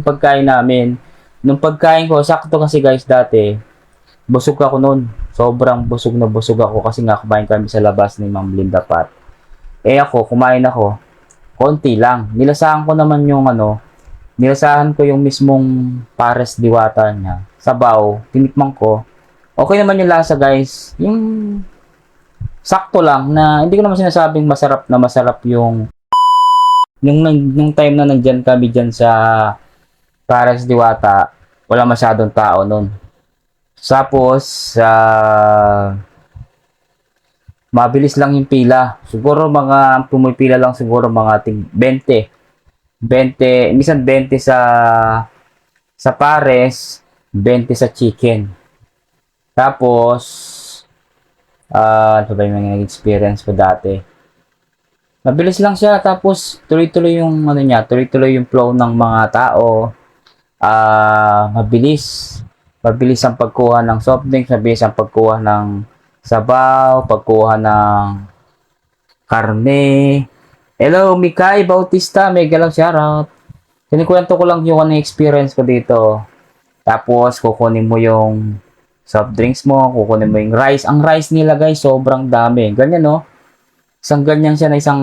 namin pagkain namin. Nung pagkain ko, sakto kasi guys dati, busog ako noon. Sobrang busog na busog ako kasi nga kumain kami sa labas ni Ma'am Linda Pat. Eh ako, kumain ako, konti lang. Nilasahan ko naman yung ano, nilasahan ko yung mismong pares diwata niya. Sabaw, tinikman ko. Okay naman yung lasa guys. Yung sakto lang na hindi ko naman sinasabing masarap na masarap yung yung nung time na nandyan kami dyan sa Pares Diwata, wala masyadong tao nun. Tapos, sa mabilis lang yung pila. Siguro mga pumipila lang siguro mga tig 20. 20, minsan 20 sa sa pares, 20 sa chicken. Tapos, ah ano ba yung mga experience ko dati? Mabilis lang siya, tapos tuloy-tuloy yung ano niya, tuloy-tuloy yung flow ng mga tao. Ah, mabilis. Mabilis ang pagkuha ng soft drinks, mabilis ang pagkuha ng sabaw, pagkuha ng karne. Hello, Mikay Bautista, mega lang shoutout. Kinikwento ko lang yung ano experience ko dito. Tapos, kukunin mo yung soft drinks mo, kukunin mo yung rice. Ang rice nila guys, sobrang dami. Ganyan no? Isang ganyan siya na isang,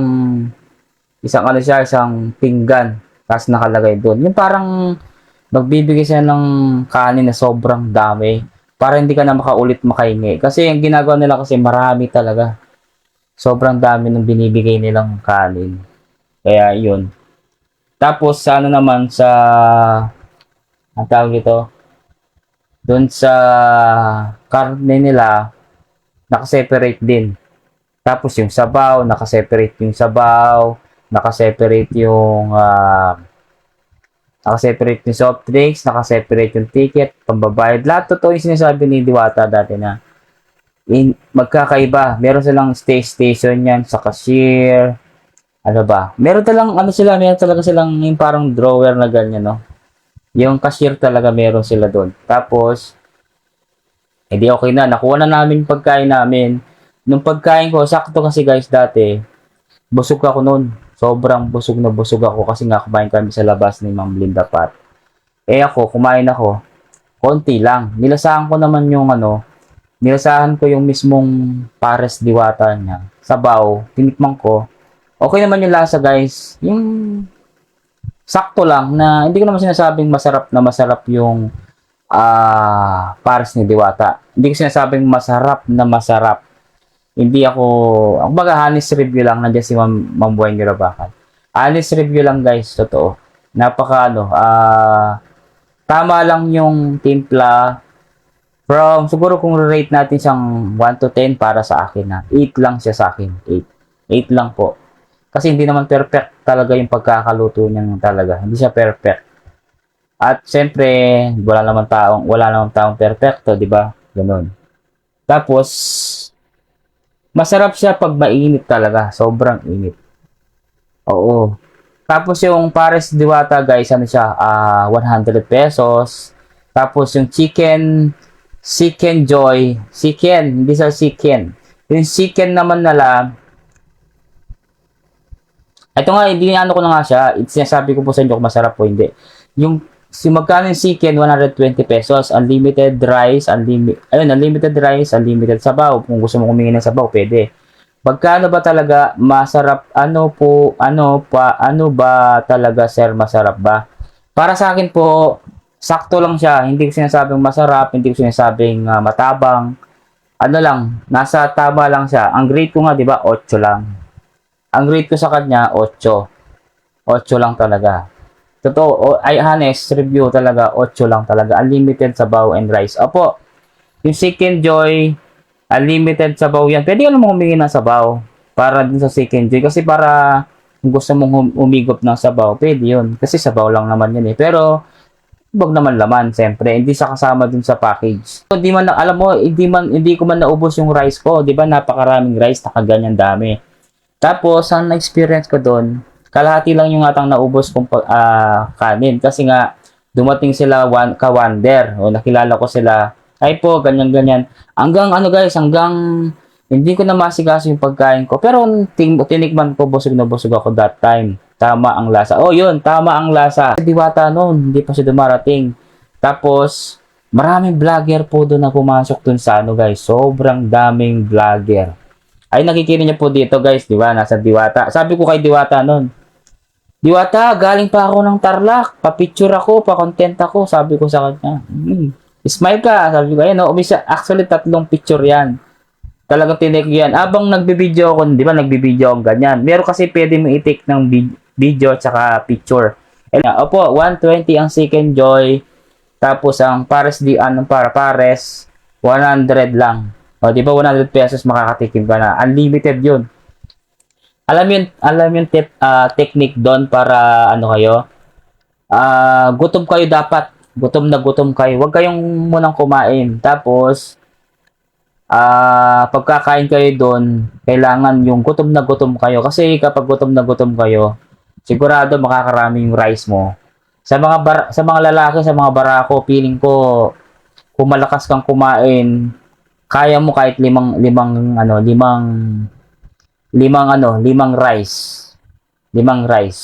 isang ano siya, isang pinggan. Tapos nakalagay doon. Yung parang, magbibigay siya ng kanin na sobrang dami. Para hindi ka na makaulit makahingi. Kasi yung ginagawa nila kasi marami talaga. Sobrang dami ng binibigay nilang kanin. Kaya yun. Tapos sa ano naman sa ang tawag ito doon sa karne nila nakaseparate din. Tapos yung sabaw, nakaseparate yung sabaw, nakaseparate yung ah, nakaseparate yung soft drinks, nakaseparate yung ticket, pambabayad. Lahat totoo yung sinasabi ni Diwata dati na in, magkakaiba. Meron silang stay station yan sa cashier, ano ba? Meron talang ano sila, meron talaga silang yung parang drawer na ganyan, no? Yung cashier talaga meron sila doon. Tapos, edi okay na, nakuha na namin pagkain namin. Nung pagkain ko, sakto kasi guys dati, busog ako noon. Sobrang busog na busog ako kasi nga kumain kami sa labas ni Ma'am Linda Pat. Eh ako, kumain ako, konti lang. Nilasahan ko naman yung ano, nilasahan ko yung mismong pares diwata niya. Sabaw, tinikman ko, okay naman yung lasa guys. Yung sakto lang na hindi ko naman sinasabing masarap na masarap yung ah pares ni Diwata. Hindi ko sinasabing masarap na masarap. Hindi ako, ang baga honest review lang nandiyan si Ma'am, Ma'am Bueng Girabakan. Honest review lang guys, totoo. Napaka ano, ah tama lang yung timpla. From, siguro kung rate natin siyang 1 to 10 para sa akin na 8 lang siya sa akin. 8. 8 lang po. Kasi hindi naman perfect talaga yung pagkakaluto niya talaga. Hindi siya perfect. At siyempre, wala naman taong wala naman taong perfecto, 'di ba? Ganun. Tapos masarap siya pag mainit talaga, sobrang init. Oo. Tapos yung pares diwata guys, ano siya, ah 100 pesos. Tapos yung chicken chicken joy, chicken, hindi sa chicken. Yung chicken naman nila, ito nga, hindi ano ko na nga siya. It's sinasabi ko po sa inyo kung masarap po, hindi. Yung, si magkano yung chicken, 120 pesos. Unlimited rice, unlimited, ayun, unlimited rice, unlimited sabaw. Kung gusto mo kumain ng sabaw, pwede. Magkano ba talaga masarap? Ano po, ano pa, ano ba talaga, sir, masarap ba? Para sa akin po, sakto lang siya. Hindi ko sinasabing masarap, hindi ko sinasabing ah, matabang. Ano lang, nasa tama lang siya. Ang grade ko nga, di ba, 8 lang. Ang grade ko sa kanya, 8. 8 lang talaga. Totoo, ay honest review talaga, 8 lang talaga. Unlimited sabaw and rice. Opo, yung Chicken Joy, unlimited sabaw yan. Pwede ka naman humingi ng sabaw para din sa Chicken Joy. Kasi para kung gusto mong umigop ng sabaw, pwede yun. Kasi sabaw lang naman yun eh. Pero, wag naman laman, siyempre. Hindi sa kasama dun sa package. So, di man, alam mo, hindi, man, hindi ko man naubos yung rice ko. Di ba, napakaraming rice, nakaganyan dami. Tapos, ang na-experience ko doon, kalahati lang yung atang naubos kong ah, kanin. Kasi nga, dumating sila one, ka-wonder. O nakilala ko sila. Ay po, ganyan-ganyan. Hanggang ano guys, hanggang hindi ko na masikaso yung pagkain ko. Pero ting tinikman ko, busog na busog ako that time. Tama ang lasa. Oh, yun, tama ang lasa. Diwata noon, hindi pa siya dumarating. Tapos, maraming vlogger po doon na pumasok doon sa ano guys. Sobrang daming vlogger. Ay, nakikita niyo po dito guys, di ba? Nasa Diwata. Sabi ko kay Diwata noon, Diwata, galing pa ako ng Tarlac. Pa-picture ako, pa-content ako. Sabi ko sa kanya, hmm, smile ka. Sabi ko, ayun, no, umisa. Actually, tatlong picture yan. Talagang tinik yan. Abang nagbibideo ako, di ba, nagbibideo ako ganyan. Meron kasi pwede mo i-take ng vid- video at saka picture. And, opo, 120 ang second joy. Tapos ang pares di ano para pares 100 lang. O di ba 100 pesos makakatikim ka na. Unlimited 'yun. Alam yun, alam yung tip, ah, technique doon para ano kayo? Ah, gutom kayo dapat. Gutom na gutom kayo. Huwag kayong munang kumain. Tapos ah pagkakain kayo doon, kailangan yung gutom na gutom kayo. Kasi kapag gutom na gutom kayo, sigurado makakarami yung rice mo. Sa mga bar- sa mga lalaki, sa mga barako, feeling ko kung malakas kang kumain, kaya mo kahit limang limang ano, limang limang ano, limang rice. Limang rice.